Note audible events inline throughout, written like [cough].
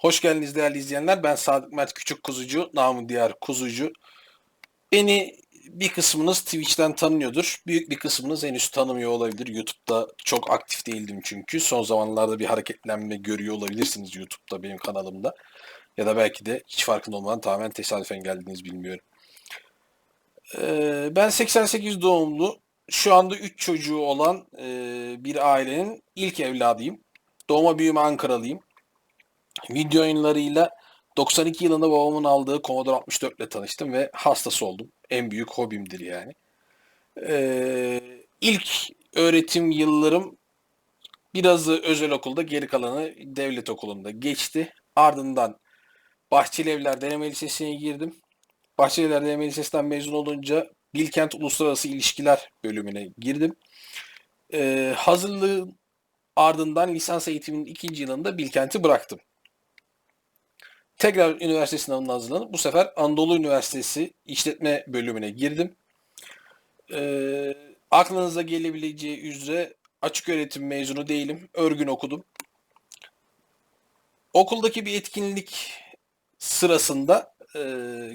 Hoş geldiniz değerli izleyenler. Ben Sadık Mert Küçük Kuzucu, namı diğer Kuzucu. Beni bir kısmınız Twitch'ten tanıyordur. Büyük bir kısmınız henüz tanımıyor olabilir. YouTube'da çok aktif değildim çünkü. Son zamanlarda bir hareketlenme görüyor olabilirsiniz YouTube'da benim kanalımda. Ya da belki de hiç farkında olmadan tamamen tesadüfen geldiniz bilmiyorum. Ee, ben 88 doğumlu, şu anda 3 çocuğu olan e, bir ailenin ilk evladıyım. Doğma büyüme Ankaralıyım. Video oyunlarıyla 92 yılında babamın aldığı Commodore 64 ile tanıştım ve hastası oldum. En büyük hobimdir yani. Ee, ilk öğretim yıllarım birazı özel okulda, geri kalanı devlet okulunda geçti. Ardından Bahçeli Evler Deneme Lisesi'ne girdim. Bahçeli Evler Deneme Lisesi'nden mezun olunca Bilkent Uluslararası İlişkiler bölümüne girdim. Ee, hazırlığın ardından lisans eğitiminin ikinci yılında Bilkent'i bıraktım. Tekrar üniversite sınavına hazırlanıp bu sefer Anadolu Üniversitesi İşletme bölümüne girdim. Ee, aklınıza gelebileceği üzere açık öğretim mezunu değilim. Örgün okudum. Okuldaki bir etkinlik sırasında e,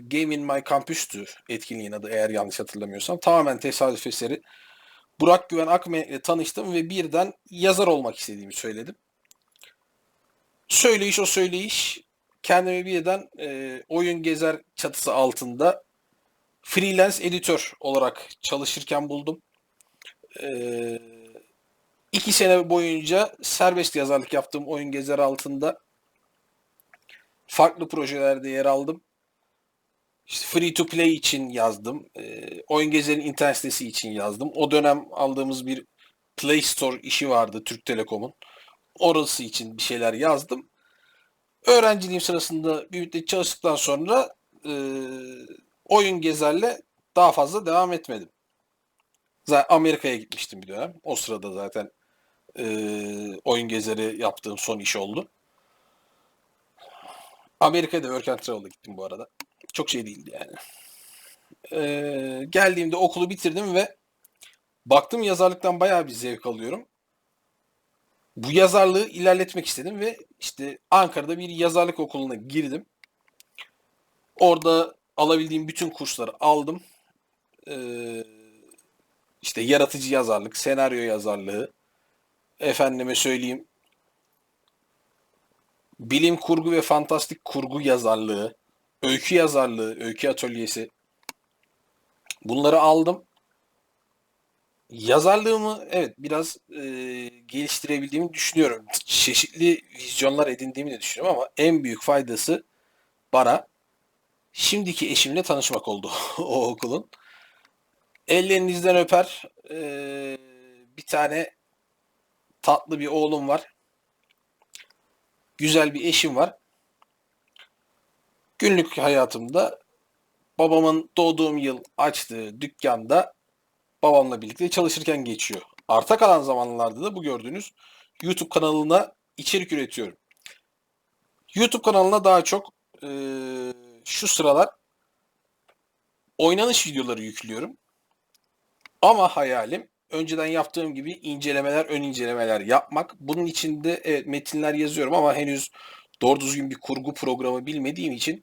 Game in My Campus'tü etkinliğin adı eğer yanlış hatırlamıyorsam. Tamamen tesadüf eseri. Burak Güven Akme ile tanıştım ve birden yazar olmak istediğimi söyledim. Söyleyiş o söyleyiş kendimi birden e, oyun gezer çatısı altında freelance editör olarak çalışırken buldum. E, iki sene boyunca serbest yazarlık yaptığım oyun gezer altında farklı projelerde yer aldım. İşte free to play için yazdım. E, oyun gezerin internet sitesi için yazdım. O dönem aldığımız bir Play Store işi vardı Türk Telekom'un. Orası için bir şeyler yazdım öğrenciliğim sırasında bir müddet çalıştıktan sonra e, oyun gezerle daha fazla devam etmedim. Zaten Amerika'ya gitmiştim bir dönem. O sırada zaten e, oyun gezeri yaptığım son iş oldu. Amerika'ya da Work and Travel'a gittim bu arada. Çok şey değildi yani. E, geldiğimde okulu bitirdim ve baktım yazarlıktan bayağı bir zevk alıyorum bu yazarlığı ilerletmek istedim ve işte Ankara'da bir yazarlık okuluna girdim. Orada alabildiğim bütün kursları aldım. Ee, işte yaratıcı yazarlık, senaryo yazarlığı, efendime söyleyeyim bilim kurgu ve fantastik kurgu yazarlığı, öykü yazarlığı, öykü atölyesi bunları aldım yazarlığımı evet biraz e, geliştirebildiğimi düşünüyorum. Çeşitli vizyonlar edindiğimi de düşünüyorum ama en büyük faydası bana şimdiki eşimle tanışmak oldu [laughs] o okulun. Ellerinizden öper. E, bir tane tatlı bir oğlum var. Güzel bir eşim var. Günlük hayatımda babamın doğduğum yıl açtığı dükkanda babamla birlikte çalışırken geçiyor. Arta kalan zamanlarda da bu gördüğünüz YouTube kanalına içerik üretiyorum. YouTube kanalına daha çok e, şu sıralar oynanış videoları yüklüyorum. Ama hayalim önceden yaptığım gibi incelemeler, ön incelemeler yapmak. Bunun için de evet, metinler yazıyorum ama henüz doğru düzgün bir kurgu programı bilmediğim için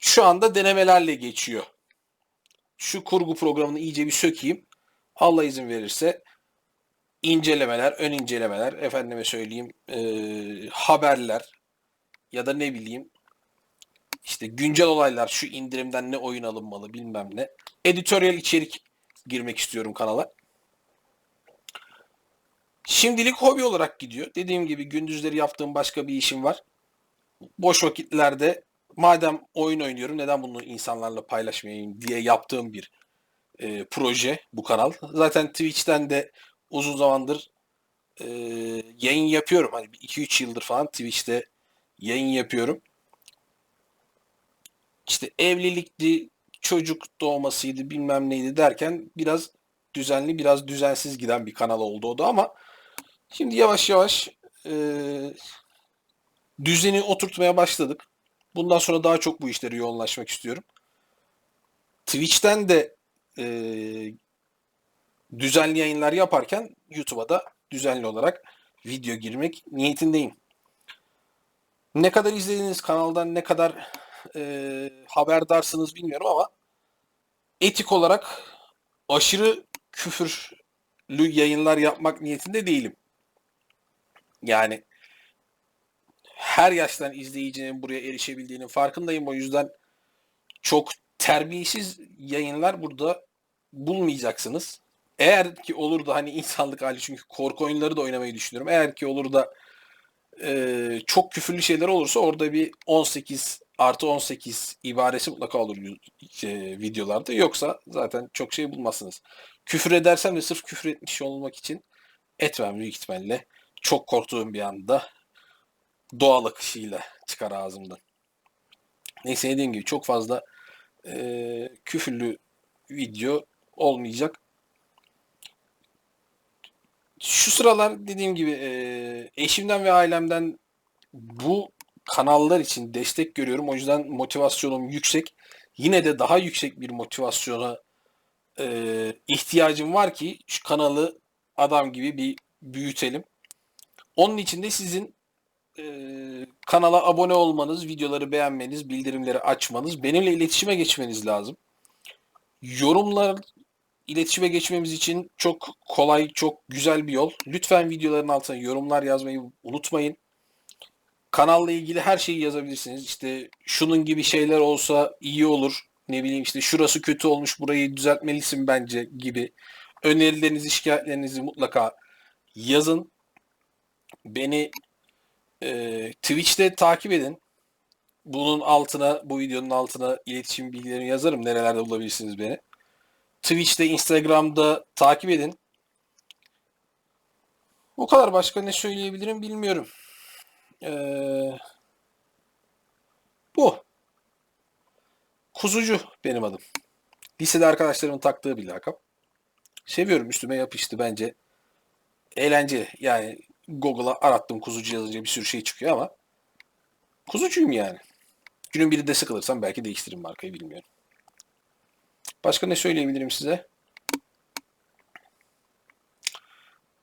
şu anda denemelerle geçiyor şu kurgu programını iyice bir sökeyim. Allah izin verirse incelemeler, ön incelemeler, efendime söyleyeyim e, haberler ya da ne bileyim işte güncel olaylar, şu indirimden ne oyun alınmalı bilmem ne. Editoryal içerik girmek istiyorum kanala. Şimdilik hobi olarak gidiyor. Dediğim gibi gündüzleri yaptığım başka bir işim var. Boş vakitlerde madem oyun oynuyorum neden bunu insanlarla paylaşmayayım diye yaptığım bir e, proje bu kanal. Zaten Twitch'ten de uzun zamandır e, yayın yapıyorum. Hani 2-3 yıldır falan Twitch'te yayın yapıyorum. İşte evlilikti, çocuk doğmasıydı bilmem neydi derken biraz düzenli biraz düzensiz giden bir kanal oldu o da ama şimdi yavaş yavaş e, düzeni oturtmaya başladık. Bundan sonra daha çok bu işlere yoğunlaşmak istiyorum. Twitch'ten de e, düzenli yayınlar yaparken YouTube'a da düzenli olarak video girmek niyetindeyim. Ne kadar izlediğiniz kanaldan ne kadar e, haberdarsınız bilmiyorum ama etik olarak aşırı küfürlü yayınlar yapmak niyetinde değilim. Yani her yaştan izleyicinin buraya erişebildiğinin farkındayım. O yüzden çok terbiyesiz yayınlar burada bulmayacaksınız. Eğer ki olur da hani insanlık hali çünkü korku oyunları da oynamayı düşünüyorum. Eğer ki olur da e, çok küfürlü şeyler olursa orada bir 18 artı 18 ibaresi mutlaka olur e, videolarda. Yoksa zaten çok şey bulmazsınız. Küfür edersem de sırf küfür etmiş olmak için etmem büyük ihtimalle. Çok korktuğum bir anda doğal akışıyla çıkar ağzımdan. Neyse dediğim gibi çok fazla e, küfürlü video olmayacak. Şu sıralar dediğim gibi e, eşimden ve ailemden bu kanallar için destek görüyorum. O yüzden motivasyonum yüksek. Yine de daha yüksek bir motivasyona e, ihtiyacım var ki şu kanalı adam gibi bir büyütelim. Onun için de sizin e, kanala abone olmanız, videoları beğenmeniz, bildirimleri açmanız, benimle iletişime geçmeniz lazım. Yorumlar iletişime geçmemiz için çok kolay, çok güzel bir yol. Lütfen videoların altına yorumlar yazmayı unutmayın. Kanalla ilgili her şeyi yazabilirsiniz. İşte şunun gibi şeyler olsa iyi olur. Ne bileyim işte şurası kötü olmuş burayı düzeltmelisin bence gibi. Önerilerinizi, şikayetlerinizi mutlaka yazın. Beni e, Twitch'te takip edin. Bunun altına, bu videonun altına iletişim bilgilerini yazarım. Nerelerde bulabilirsiniz beni. Twitch'te, Instagram'da takip edin. Bu kadar. Başka ne söyleyebilirim bilmiyorum. Ee, bu. Kuzucu benim adım. Lisede arkadaşlarımın taktığı bir lakap. Seviyorum üstüme yapıştı bence. Eğlenceli. Yani Google'a arattım kuzucu yazınca bir sürü şey çıkıyor ama kuzucuyum yani. Günün birinde sıkılırsam belki değiştiririm markayı bilmiyorum. Başka ne söyleyebilirim size?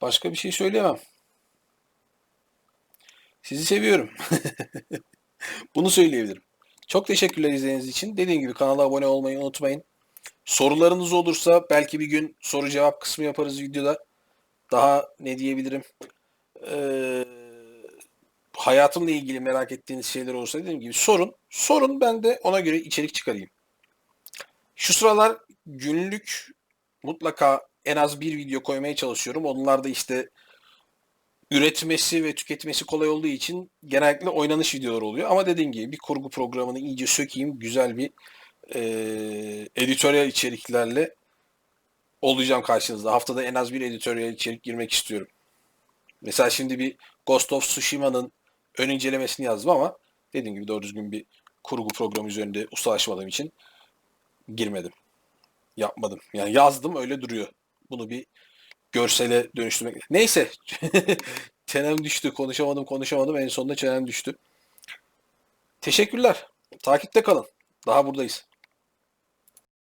Başka bir şey söyleyemem. Sizi seviyorum. [laughs] Bunu söyleyebilirim. Çok teşekkürler izlediğiniz için. Dediğim gibi kanala abone olmayı unutmayın. Sorularınız olursa belki bir gün soru cevap kısmı yaparız videoda. Daha ne diyebilirim? Ee, hayatımla ilgili merak ettiğiniz şeyler olursa dediğim gibi sorun. Sorun ben de ona göre içerik çıkarayım. Şu sıralar günlük mutlaka en az bir video koymaya çalışıyorum. Onlar da işte üretmesi ve tüketmesi kolay olduğu için genellikle oynanış videoları oluyor. Ama dediğim gibi bir kurgu programını iyice sökeyim. Güzel bir e, editoryal içeriklerle olacağım karşınızda. Haftada en az bir editoryal içerik girmek istiyorum. Mesela şimdi bir Ghost of Tsushima'nın ön incelemesini yazdım ama dediğim gibi doğru düzgün bir kurgu programı üzerinde ustalaşmadığım için girmedim. Yapmadım. Yani yazdım öyle duruyor. Bunu bir görsele dönüştürmek. Neyse. [laughs] çenem düştü. Konuşamadım konuşamadım. En sonunda çenem düştü. Teşekkürler. Takipte kalın. Daha buradayız.